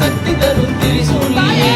சக்தி தரும் திரிசூலியே